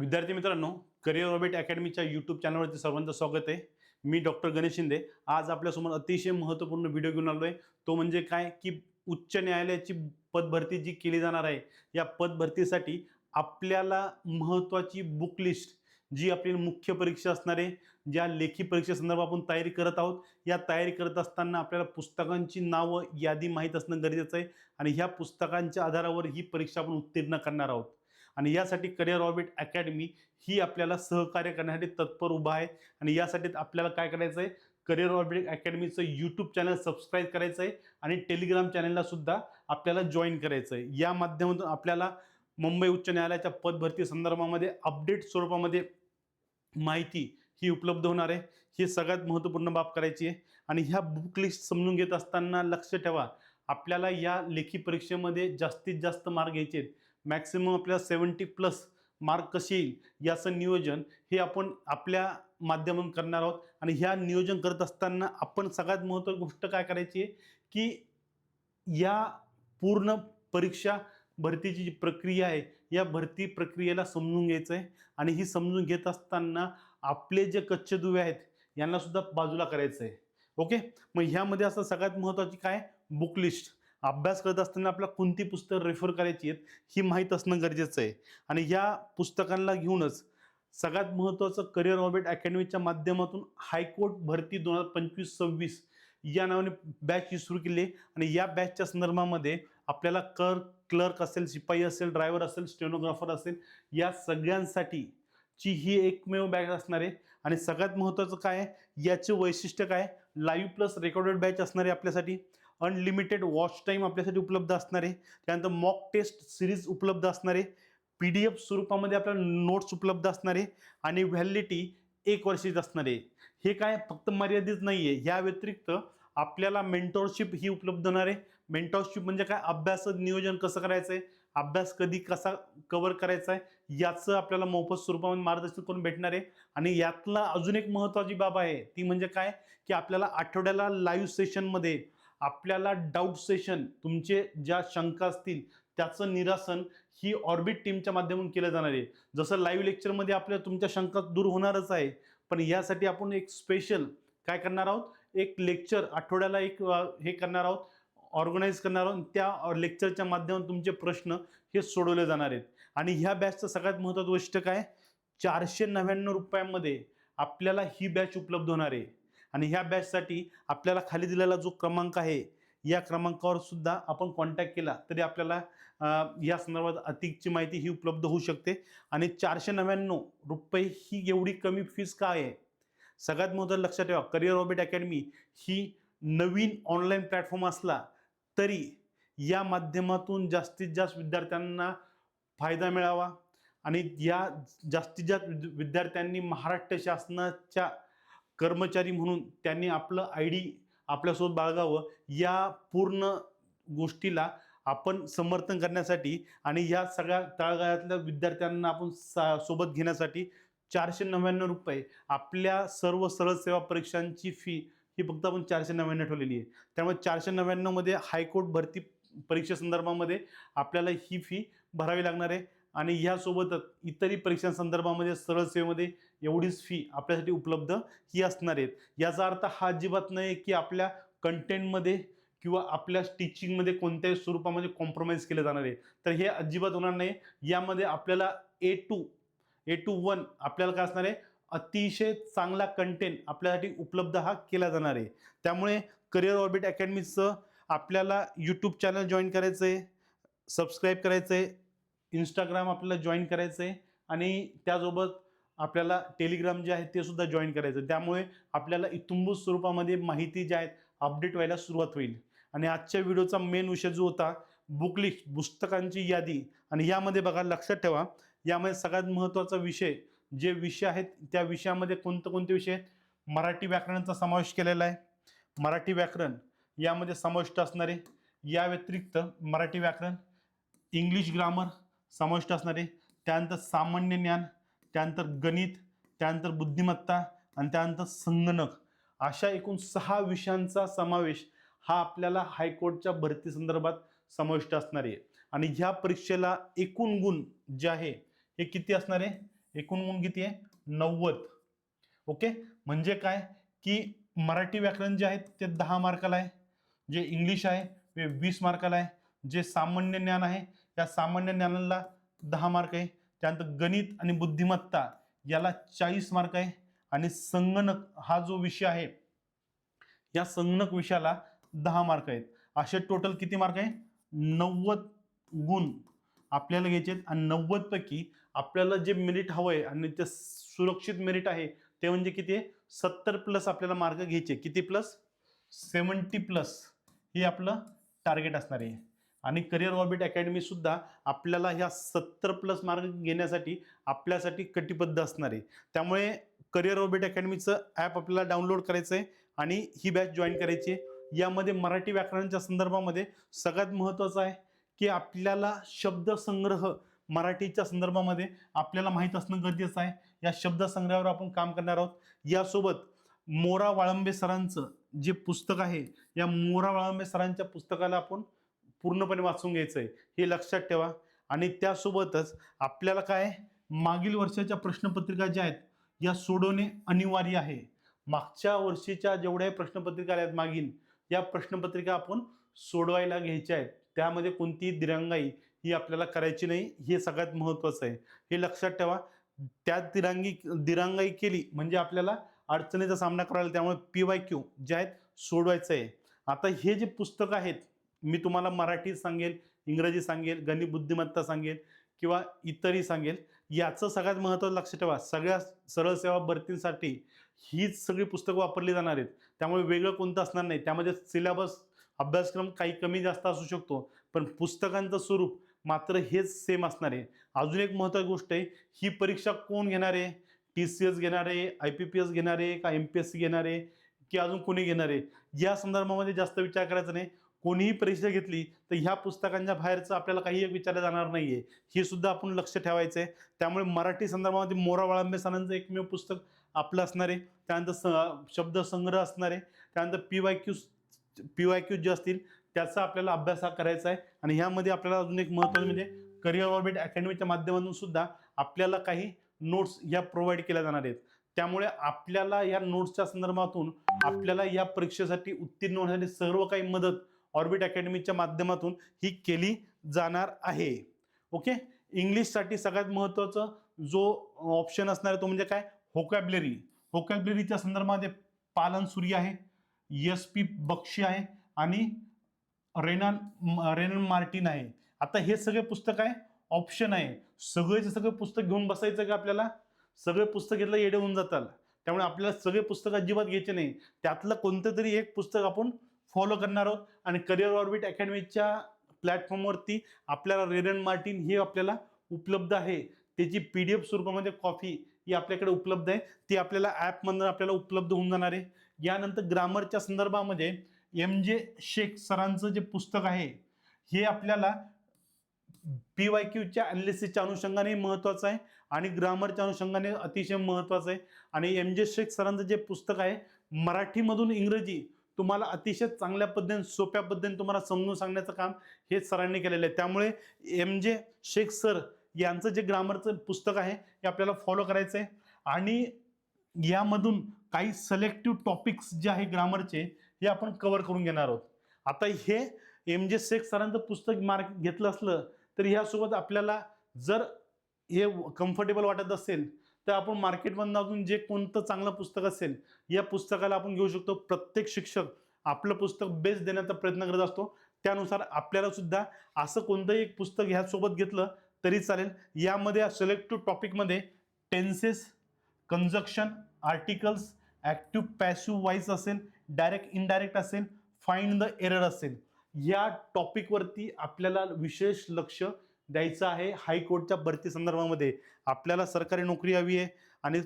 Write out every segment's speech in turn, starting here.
विद्यार्थी मित्रांनो career orbit अकॅडमीच्या YouTube चॅनलवरती सर्वांचं स्वागत आहे. मी डॉक्टर गणेश शिंदे. आज आपल्यासमोर अतिशय महत्त्वपूर्ण व्हिडिओ घेऊन आलो आहे तो म्हणजे काय? की उच्च न्यायालयाची पदभरती जी केली जाणार आहे या पदभरतीसाठी आपल्याला महत्त्वाची बुक लिस्ट जी आपली मुख्य परीक्षा असणारे ज्या लेखी परीक्षेसंदर्भात आपण तयारी करत आहोत या तयारी करत असताना आपल्याला पुस्तकांची नावं यादी माहीत असणं गरजेचं आहे. आणि ह्या पुस्तकांच्या आधारावर ही परीक्षा आपण उत्तीर्ण करणार आहोत. आणि यासाठी करिअर ऑर्बिट अकॅडमी ही आपल्याला सहकार्य करण्यासाठी तत्पर उभा आहे. आणि यासाठी आपल्याला काय करायचं आहे करिअर ऑर्बिट अकॅडमीचं यूट्यूब चॅनल सबस्क्राईब करायचं आहे आणि टेलिग्राम चॅनलला सुद्धा आपल्याला जॉईन करायचं आहे या माध्यमातून आपल्याला मुंबई उच्च न्यायालयाच्या पदभरती संदर्भामध्ये अपडेट स्वरूपामध्ये माहिती ही उपलब्ध होणार आहे. ही सगळ्यात महत्त्वपूर्ण बाब करायची आहे. आणि ह्या बुक लिस्ट समजून घेत असताना लक्ष ठेवा. आपल्याला या लेखी परीक्षेमध्ये जास्तीत जास्त मार्क घ्यायचे आहेत. मॅक्सिमम आपल्याला सेवन्टी प्लस मार्क कसे येईल याचं नियोजन हे आपण आपल्या माध्यमातून करणार आहोत. आणि ह्या नियोजन करत असताना आपण सगळ्यात महत्त्वाची गोष्ट काय करायची आहे? की या पूर्ण परीक्षा भरतीची जी प्रक्रिया आहे या भरती प्रक्रियेला समजून घ्यायचं आहे. आणि ही समजून घेत असताना आपले जे कच्चे दुवे आहेत यांनासुद्धा बाजूला करायचं आहे. ओके? मग ह्यामध्ये असं सगळ्यात महत्त्वाची काय? Book list. अभ्यास करत असताना आपल्याला कोणती पुस्तकं रेफर करायची आहेत ही माहीत असणं गरजेचं आहे. आणि या पुस्तकांना घेऊनच सगळ्यात महत्त्वाचं करिअर ऑर्बिट अकॅडमीच्या माध्यमातून हायकोर्ट भरती दोन हजार पंचवीस सव्वीस या नावाने बॅच ही सुरू केली आणि या बॅचच्या संदर्भामध्ये आपल्याला कर क्लर्क असेल शिपाई असेल ड्रायव्हर असेल स्टेनोग्राफर असेल या सगळ्यांसाठी ची ही एकमेव बॅच असणार आहे. आणि सगळ्यात महत्त्वाचं काय आहे? याचे वैशिष्ट्य काय लाईव्ह प्लस रेकॉर्डेड बॅच असणार आहे आपल्यासाठी. अनलिमिटेड वॉच टाईम आपल्यासाठी उपलब्ध असणार आहे. त्यानंतर मॉक टेस्ट सिरीज उपलब्ध असणार आहे. पी डी एफ स्वरूपामध्ये आपल्याला नोट्स उपलब्ध असणार आहे. आणि व्हॅलिडिटी एक वर्षाची असणार आहे. हे काय फक्त मर्यादित नाही आहे ह्या व्यतिरिक्त आपल्याला मेंटॉरशिप ही उपलब्ध होणार आहे. मेंटॉरशिप म्हणजे काय? अभ्यासाचं नियोजन कसं करायचं आहे अभ्यास कधी कसा कवर करायचा आहे याचं आपल्याला मोफत स्वरूपामध्ये मार्गदर्शन करून भेटणार आहे. आणि यातला अजून एक महत्त्वाची बाब आहे. ती म्हणजे काय? की आपल्याला आठवड्याला लाईव्ह सेशनमध्ये आपल्याला डाऊट सेशन तुमचे ज्या शंका असतील त्याचं निरासन ही ऑर्बिट टीमच्या माध्यमातून केलं जाणार आहे. जसं लाईव्ह लेक्चरमध्ये आपल्या तुमच्या शंका दूर होणारच आहे पण यासाठी आपण एक स्पेशल काय करणार आहोत? एक लेक्चर आठवड्याला एक हे करणार आहोत ऑर्गनाईज करणार आहोत. त्या लेक्चरच्या माध्यमातून तुमचे प्रश्न हे सोडवले जाणार आहेत. आणि ह्या बॅचचं सगळ्यात महत्त्वाचं गोष्ट काय? चारशे नव्याण्णव रुपयांमध्ये आपल्याला ही बॅच उपलब्ध होणार आहे. आणि ह्या बॅचसाठी आपल्याला खाली दिलेला जो क्रमांक आहे या क्रमांकावर सुद्धा आपण कॉन्टॅक्ट केला तरी आपल्याला या संदर्भात अधिकची माहिती ही उपलब्ध होऊ शकते. आणि चारशे नव्याण्णव रुपये ही एवढी कमी फीस का आहे? सगळ्यात महत्त्वाचं लक्षात ठेवा करिअर ऑर्बिट अकॅडमी ही नवीन ऑनलाईन प्लॅटफॉर्म असला तरी या माध्यमातून जास्तीत जास्त विद्यार्थ्यांना फायदा मिळावा. आणि या जास्तीत जास्त विद- विद्यार्थ्यांनी महाराष्ट्र शासनाच्या कर्मचारी म्हणून त्यांनी आपलं आय डी आपल्यासोबत बाळगावं या पूर्ण गोष्टीला आपण समर्थन करण्यासाठी आणि या सगळ्या तळागाळातल्या विद्यार्थ्यांना आपण सा सोबत घेण्यासाठी चारशे नव्याण्णव रुपये आपल्या सर्व सरळ सेवा परीक्षांची फी ही फक्त आपण चारशे नव्याण्णव ठेवलेली आहे. त्यामुळे चारशे नव्याण्णवमध्ये हायकोर्ट भरती परीक्षेसंदर्भामध्ये आपल्याला ही फी भरावी लागणार आहे. आणि ह्यासोबतच इतरही परीक्षांसंदर्भामध्ये सरळ सेवेमध्ये एवढीच फी आपल्यासाठी उपलब्ध ही असणार आहेत. याचा अर्थ हा अजिबात नाही की आपल्या कंटेंटमध्ये किंवा आपल्या टीचिंगमध्ये कोणत्याही स्वरूपामध्ये कॉम्प्रोमाइज केले जाणार आहे. तर हे अजिबात होणार नाही. यामध्ये आपल्याला A two A two one आपल्याला काय असणार आहे? अतिशय चांगला कंटेंट आपल्यासाठी उपलब्ध हा केला जाणार आहे. त्यामुळे करिअर ऑर्बिट अकॅडमीचं आपल्याला यूट्यूब चॅनल जॉईन करायचं आहे सबस्क्राईब करायचं आहे इंस्टाग्राम आपल्याला जॉईन करायचं आहे आणि त्यासोबत आपल्याला टेलिग्राम जे आहे ते सुद्धा जॉईन करायचं आहे त्यामुळे आपल्याला इतुंबूत स्वरूपामध्ये माहिती ज्या आहेत अपडेट व्हायला सुरुवात होईल. आणि आजच्या व्हिडिओचा मेन विषय जो होता बुक लिस्ट पुस्तकांची यादी. आणि यामध्ये बघा लक्षात ठेवा यामध्ये सगळ्यात महत्त्वाचा विषय जे विषय आहेत त्या विषयामध्ये कोणते कोणते विषय आहेत? मराठी व्याकरणाचा समावेश केलेला आहे. मराठी व्याकरण यामध्ये समाविष्ट असणारे या व्यतिरिक्त मराठी व्याकरण इंग्लिश ग्रामर समाविष्ट असणारे त्यानंतर सामान्य ज्ञान त्यानंतर गणित त्यानंतर बुद्धिमत्ता आणि त्यानंतर संगणक. अशा एकूण सहा विषयांचा समावेश हा आपल्याला हायकोर्टच्या भरती संदर्भात समाविष्ट असणार. आहे आणि ह्या परीक्षेला एकूण गुण जे आहे हे किती असणार? आहे एकूण गुण किती आहे? नव्वद. ओके? म्हणजे काय? की मराठी व्याकरण जे आहेत ते दहा मार्काला आहे. जे इंग्लिश आहे ते वीस मार्काला आहे. जे सामान्य ज्ञान आहे या सामान्य ज्ञानाला दहा मार्क आहे. त्यानंतर गणित आणि बुद्धिमत्ता याला चाळीस मार्क आहे. आणि संगणक हा जो विषय आहे या संगणक विषयाला दहा मार्क आहेत. असे टोटल किती मार्क आहे? नव्वद गुण आपल्याला घ्यायचे आहेत. आणि नव्वदपैकी आपल्याला जे मेरिट हवं आहे आणि ते सुरक्षित मेरिट आहे ते म्हणजे किती आहे? सत्तर प्लस आपल्याला मार्क घ्यायचे किती प्लस सेवन्टी प्लस हे आपलं टार्गेट असणार आहे. आणि करिअर ऑर्बिट अकॅडमीसुद्धा आपल्याला ह्या सत्तर प्लस मार्क घेण्यासाठी आपल्यासाठी कटिबद्ध असणार आहे. त्यामुळे करिअर ऑर्बिट अकॅडमीचं ॲप आपल्याला डाउनलोड करायचं आहे आणि ही बॅच जॉईन करायची आहे. यामध्ये मराठी व्याकरणाच्या संदर्भामध्ये सगळ्यात महत्त्वाचं आहे की आपल्याला शब्दसंग्रह मराठीच्या संदर्भामध्ये आपल्याला माहीत असणं गरजेचं आहे. या शब्दसंग्रहावर आपण काम करणार आहोत. यासोबत मोरा वाळंबे सरांचं जे पुस्तक आहे या मोरा वाळंबे सरांच्या पुस्तकाला आपण पूर्णपणे वाचून घ्यायचं आहे हे लक्षात ठेवा. आणि त्यासोबतच आपल्याला काय मागील वर्षाच्या प्रश्नपत्रिका ज्या आहेत या सोडवणे अनिवार्य आहे. मागच्या वर्षीच्या जेवढ्या प्रश्नपत्रिका आल्या आहेत मागील या प्रश्नपत्रिका आपण सोडवायला घ्यायच्या आहेत. त्यामध्ये कोणतीही दिरंगाई ही आपल्याला करायची नाही हे सगळ्यात महत्त्वाचं आहे. हे लक्षात ठेवा. त्यात दिरांगी दिरांगाई केली म्हणजे आपल्याला अडचणीचा सामना करायला त्यामुळे पी वाय क्यू जे आहेत सोडवायचं आहे. आता हे जे पुस्तक आहेत मी तुम्हाला मराठी सांगेल इंग्रजी सांगेल गणित बुद्धिमत्ता सांगेल किंवा इतरही सांगेल याचं सगळ्यात महत्त्वाचं लक्ष ठेवा. सगळ्या सरळ सेवा भरतींसाठी हीच सगळी पुस्तकं वापरली जाणार आहेत. त्यामुळे वेगळं कोणतं असणार नाही. त्यामध्ये सिलेबस अभ्यासक्रम काही कमी जास्त असू शकतो पण पुस्तकांचं स्वरूप मात्र हेच सेम असणार आहे. अजून एक महत्त्वाची गोष्ट आहे ही परीक्षा कोण घेणार आहे? टी सी एस घेणार आहे आय पी पी एस घेणार आहे का एम पी एस सी घेणार आहे की अजून कोणी घेणार आहे? या संदर्भामध्ये जास्त विचार करायचा नाही. कोणीही परीक्षा घेतली तर ह्या पुस्तकांच्या बाहेरचं आपल्याला काही एक विचारलं जाणार नाही आहे हे सुद्धा आपण लक्ष ठेवायचं आहे त्यामुळे मराठी संदर्भामध्ये मोरा वाळंबे सरांचं एकमेव पुस्तक आपलं असणार आहे. त्यानंतर स शब्दसंग्रह असणार आहे. त्यानंतर P Y Q P Y Q जे असतील त्याचा आपल्याला अभ्यास हा करायचा आहे. आणि ह्यामध्ये आपल्याला अजून एक महत्त्वाचं म्हणजे करिअर ऑर्बिट अकॅडमीच्या माध्यमातून सुद्धा आपल्याला काही नोट्स ह्या प्रोव्हाइड केल्या जाणार आहेत. त्यामुळे आपल्याला या नोट्सच्या संदर्भातून आपल्याला या परीक्षेसाठी उत्तीर्ण होण्यासाठी सर्व काही मदत ऑर्बिट अकॅडमीच्या माध्यमातून ही केली जाणार आहे. ओके? इंग्लिशसाठी सगळ्यात महत्त्वाचं जो ऑप्शन असणार आहे तो म्हणजे काय? होकॅबलरी होकॅबलरीच्या संदर्भामध्ये पालन सूर्य आहे एस पी बक्षी आहे आणि रेनान रेनन मार्टिन आहे. आता हे सगळे पुस्तक आहे ऑप्शन आहे. सगळेचे सगळे पुस्तक घेऊन बसायचं का आपल्याला? सगळे पुस्तक घेतलं येडे होऊन जातात. त्यामुळे आपल्याला सगळे पुस्तक अजिबात घ्यायचे नाही. त्यातलं कोणतं तरी एक पुस्तक आपण फॉलो करणार आहोत. आणि करिअर ऑर्बिट अकॅडमीच्या प्लॅटफॉर्मवरती आपल्याला रेरन मार्टिन हे आपल्याला उपलब्ध आहे. त्याची पी डी एफ स्वरूपामध्ये कॉफी ही आपल्याकडे उपलब्ध आहे. ती आपल्याला ॲपमधून आपल्याला उपलब्ध होऊन जाणार आहे. यानंतर ग्रामरच्या संदर्भामध्ये एम जे शेख सरांचं जे पुस्तक आहे हे आपल्याला पी वाय क्यूच्या अनालिसिसच्या अनुषंगाने महत्त्वाचं आहे आणि ग्रामरच्या अनुषंगाने अतिशय महत्त्वाचं आहे. आणि एम जे शेख सरांचं जे पुस्तक आहे मराठीमधून इंग्रजी तुम्हाला अतिशय चांगल्या पद्धतीने सोप्या पद्धतीने तुम्हाला समजून सांगण्याचं काम हे सरांनी केलेलं आहे. त्यामुळे एम जे शेख सर यांचं जे ग्रामरचं पुस्तक आहे हे आपल्याला फॉलो करायचं आहे. आणि यामधून काही सलेक्टिव्ह टॉपिक्स जे आहे ग्रामरचे हे आपण कव्हर करून घेणार आहोत. आता हे एम जे शेख सरांचं पुस्तक मार्क घेतलं असलं तर ह्यासोबत आपल्याला जर हे कम्फर्टेबल वाटत असेल तर आपण मार्केटमधून अजून जे कोणतं चांगलं पुस्तक असेल या पुस्तकाला आपण घेऊ शकतो. प्रत्येक शिक्षक आपलं पुस्तक बेस्ट देण्याचा प्रयत्न करत असतो. त्यानुसार आपल्याला सुद्धा असं कोणतंही एक पुस्तक ह्यासोबत घेतलं तरी चालेल. यामध्ये selective टॉपिकमध्ये tenses conjunction articles active passive voice असेल डायरेक्ट इनडायरेक्ट असेल फाइंड द एरर असेल. या टॉपिकवरती आपल्याला विशेष लक्ष द्यायचं आहे. हायकोर्टच्या भरती संदर्भामध्ये आपल्याला सरकारी नोकरी हवी आहे आणि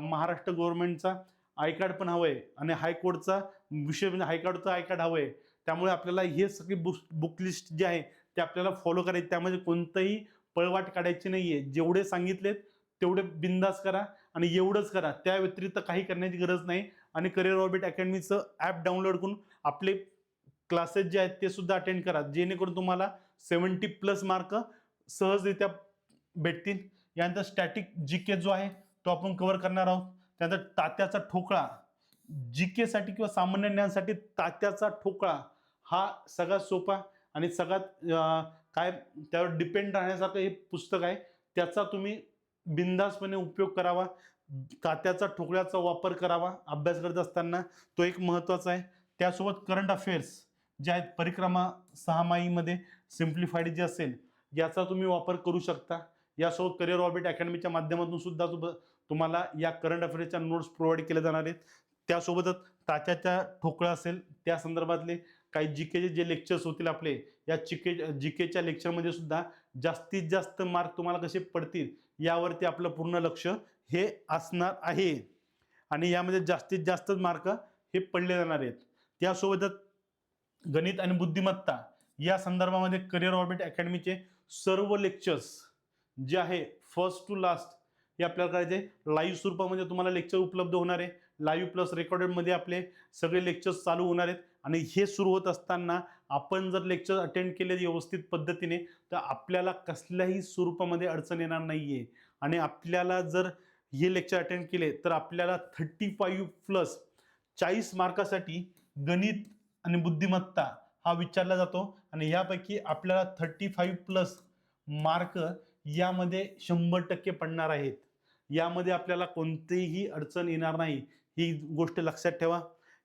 महाराष्ट्र गव्हर्नमेंटचा आय कार्ड पण हवं आहे आणि हायकोर्टचा विषय म्हणजे हायकोर्टचा आय कार्ड हवं आहे. त्यामुळे आपल्याला हे सगळी बुक बुक लिस्ट जी आहे ते आपल्याला फॉलो करायची. त्यामध्ये कोणतंही पळवाट काढायची नाही आहे जेवढे सांगितलेत तेवढे बिंदास करा आणि एवढंच करा. त्या व्यतिरिक्त काही करण्याची गरज नाही. आणि करिअर ऑर्बिट अकॅडमीचं ॲप डाउनलोड करून आपले क्लासेस जे आहेत ते सुद्धा अटेंड करा. जेणेकरून तुम्हाला सेवन्टी प्लस मार्क सहजरित्या भेटतील. यानंतर स्टॅटिक जी के जो आहे तो आपण कव्हर करणार आहोत. त्यानंतर तात्याचा ठोकळा. जी केसाठी किंवा सामान्य ज्ञानासाठी तात्याचा ठोकळा हा सगळ्यात सोपा आणि सगळ्यात काय त्यावर डिपेंड राहण्यासारखं हे पुस्तक आहे. त्याचा तुम्ही बिंदासपणे उपयोग करावा. तात्याचा ठोकळ्याचा वापर करावा अभ्यास करत असताना. तो एक महत्त्वाचा आहे. त्यासोबत करंट अफेअर्स जे आहेत परिक्रमा सहामाहीमध्ये सिम्प्लिफाईड जे असेल याचा तुम्ही वापर करू शकता. यासोबत करिअर ऑर्बिट अकॅडमीच्या माध्यमातून सुद्धा तुम- तुम्हाला या करंट अफेअर्सच्या नोट्स प्रोव्हाइड केले जाणार आहेत. त्यासोबतच ताच्याच्या ठोकळा असेल त्या संदर्भातले काही जी केचे जे लेक्चर्स होतील आपले या चिके जी केच्या लेक्चरमध्ये सुद्धा जास्तीत जास्त मार्क तुम्हाला कसे पडतील यावरती आपलं पूर्ण लक्ष हे असणार आहे. आणि यामध्ये जास्तीत जास्त मार्क हे पडले जाणार आहेत. त्यासोबतच गणित आणि बुद्धिमत्ता या संदर्भामध्ये करिअर ऑर्बिट अकॅडमीचे सर्व लेक्चर्स जे आहे फर्स्ट टू लास्ट हे आपल्याला करायचे लाईव्ह स्वरूपामध्ये तुम्हाला लेक्चर उपलब्ध होणार आहे. लाईव्ह प्लस रेकॉर्डेडमध्ये आपले सगळे लेक्चर्स चालू होणार आहेत. आणि हे सुरू होत असताना आपण जर लेक्चर अटेंड केले व्यवस्थित पद्धतीने तर आपल्याला कसल्याही स्वरूपामध्ये अडचण येणार नाही आहे आणि आपल्याला जर हे लेक्चर अटेंड केले तर आपल्याला थर्टी फाईव्ह प्लस चाळीस मार्कासाठी गणित आणि बुद्धिमत्ता हा विचारला जातो आणि यापैकी आपल्याला थर्टी फाईव्ह प्लस मार्क यामध्ये शंभर टक्के पडणार आहेत. यामध्ये आपल्याला कोणतीही अडचण येणार नाही. ही गोष्ट लक्षात ठेवा.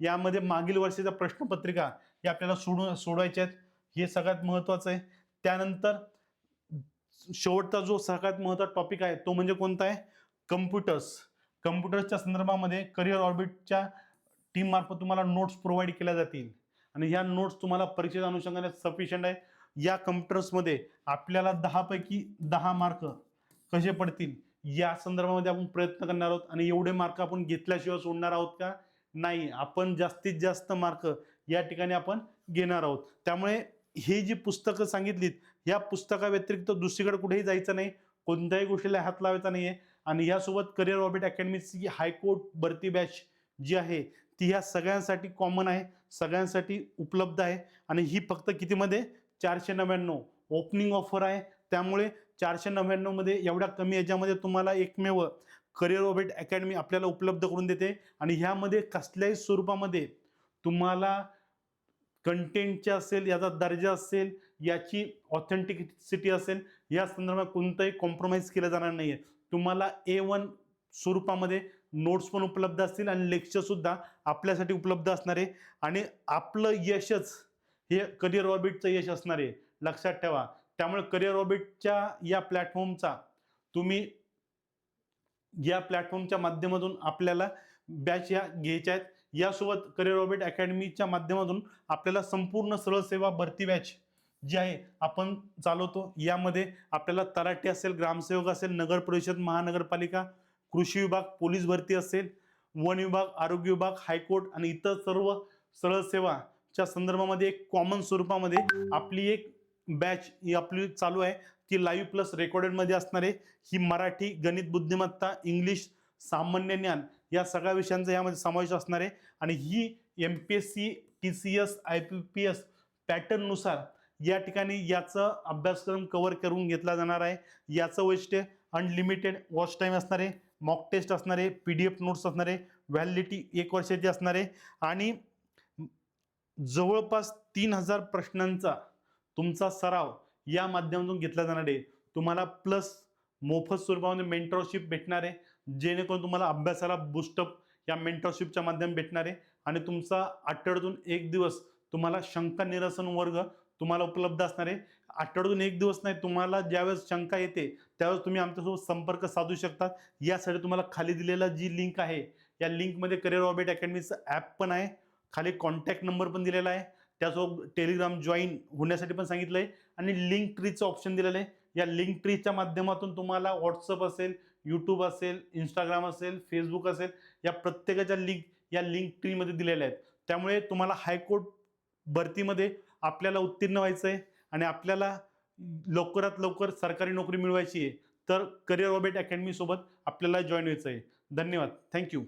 यामध्ये मागील वर्षीचा प्रश्नपत्रिका हे आपल्याला सोडू सोडवायच्या आहेत. हे सगळ्यात महत्त्वाचं आहे. त्यानंतर शेवटचा जो सगळ्यात महत्त्वाचा टॉपिक आहे तो म्हणजे कोणता आहे? कम्प्युटर्स कम्प्युटर्सच्या संदर्भामध्ये करिअर ऑर्बिटच्या टीममार्फत तुम्हाला नोट्स प्रोव्हाइड केल्या जातील. आणि ह्या नोट्स तुम्हाला परीक्षेच्या अनुषंगाने सफिशियंट आहे. या कम्प्युटर्समध्ये आपल्याला दहापैकी दहा मार्क कसे पडतील? या संदर्भामध्ये आपण प्रयत्न करणार आहोत. आणि एवढे मार्क आपण घेतल्याशिवाय सोडणार आहोत का? नाही. आपण जास्तीत जास्त मार्क या ठिकाणी आपण घेणार आहोत. त्यामुळे ही जी पुस्तकं सांगितलीत या पुस्तकाव्यतिरिक्त दुसरीकडे कुठेही जायचं नाही. कोणत्याही गोष्टीला हात लावायचा नाही आहे आणि यासोबत करिअर ऑर्बिट अकॅडमीची हायकोर्ट भरती बॅच जी आहे ती ह्या सगळ्यांसाठी कॉमन आहे. सगळ्यांसाठी उपलब्ध आहे. आणि ही फक्त कितीमध्ये? चारशे नव्याण्णव. ओपनिंग ऑफर आहे. त्यामुळे चारशे नव्याण्णवमध्ये एवढ्या कमी याच्यामध्ये तुम्हाला एकमेव करिअर ओबेट अकॅडमी आपल्याला उपलब्ध करून देते. आणि ह्यामध्ये कसल्याही स्वरूपामध्ये तुम्हाला कंटेंटचे असेल याचा दर्जा असेल याची ऑथेंटिसिटी असेल या संदर्भात कोणतंही कॉम्प्रोमाइज केलं जाणार नाही आहे तुम्हाला ए वन स्वरूपामध्ये नोट्स पण उपलब्ध असतील आणि लेक्चरसुद्धा आपल्यासाठी उपलब्ध असणार. आहे आणि आपलं यशच हे करिअर ऑर्बिटचं यश असणार आहे लक्षात ठेवा. त्यामुळे करिअर ऑर्बिटच्या या प्लॅटफॉर्मचा तुम्ही या प्लॅटफॉर्मच्या माध्यमातून आपल्याला बॅच ह्या घ्यायच्या आहेत. यासोबत करिअर ऑर्बिट अकॅडमीच्या माध्यमातून आपल्याला संपूर्ण सरळ सेवा भरती बॅच जी आहे आपण चालवतो. यामध्ये आपल्याला तलाठी असेल ग्रामसेवक असेल नगर परिषद महानगरपालिका कृषी विभाग पोलीस भरती असेल वन विभाग आरोग्य विभाग हायकोर्ट आणि इतर सर्व सरळ सेवाच्या संदर्भामध्ये एक कॉमन स्वरूपामध्ये आपली एक बॅच ही आपली चालू आहे. ती लाईव्ह प्लस रेकॉर्डेडमध्ये असणार आहे. ही मराठी गणित बुद्धिमत्ता इंग्लिश सामान्य ज्ञान या सगळ्या विषयांचा यामध्ये समावेश असणार आहे. आणि ही M P S C T C S I P P S पॅटर्ननुसार या ठिकाणी याचा अभ्यासक्रम कव्हर करून घेतला जाणार आहे. याचं वैशिष्ट्य अनलिमिटेड वॉच टाईम असणार आहे. मॉक टेस्ट असणारे पी डी एफ नोट्स असणारे व्हॅलिडिटी एक वर्षाची असणारे आणि जवळपास तीन हजार प्रश्नांचा तुमचा सराव या माध्यमातून घेतला जाणार आहे. तुम्हाला प्लस मोफत स्वरूपामध्ये मेंटरशिप भेटणार आहे. जेणेकरून तुम्हाला अभ्यासाला बुस्टअप या मेंटरशिपच्या माध्यम भेटणार आहे. आणि तुमचा आठवड्यातून एक दिवस तुम्हाला शंका निरसन वर्ग तुम्हाला उपलब्ध असणार आहे. आठवड्यातून एक दिवस नाही तुम्हाला ज्यावेळेस शंका येते त्यावेळेस तुम्ही आमच्यासोबत संपर्क साधू शकता. यासाठी तुम्हाला खाली दिलेला जी लिंक आहे या लिंकमध्ये करिअर ऑबेट अकॅडमीचं ॲप पण आहे. खाली कॉन्टॅक्ट नंबर पण दिलेला आहे. त्यासोबत टेलिग्राम जॉईन होण्यासाठी पण सांगितलं आहे आणि लिंक ट्रीचं ऑप्शन दिलेलं आहे. या लिंक ट्रीच्या माध्यमातून तुम्हाला व्हॉट्सअप असेल यूट्यूब असेल इंस्टाग्राम असेल फेसबुक असेल या प्रत्येकाच्या लिंक या लिंक ट्रीमध्ये दिलेल्या आहेत. त्यामुळे तुम्हाला हायकोर्ट भरतीमध्ये आपल्याला उत्तीर्ण व्हायचं आहे आणि आपल्याला लवकरात लवकर सरकारी नोकरी मिळवायची आहे तर करिअर ऑर्बिट अकॅडमीसोबत आपल्याला जॉईन व्हायचं आहे धन्यवाद थँक्यू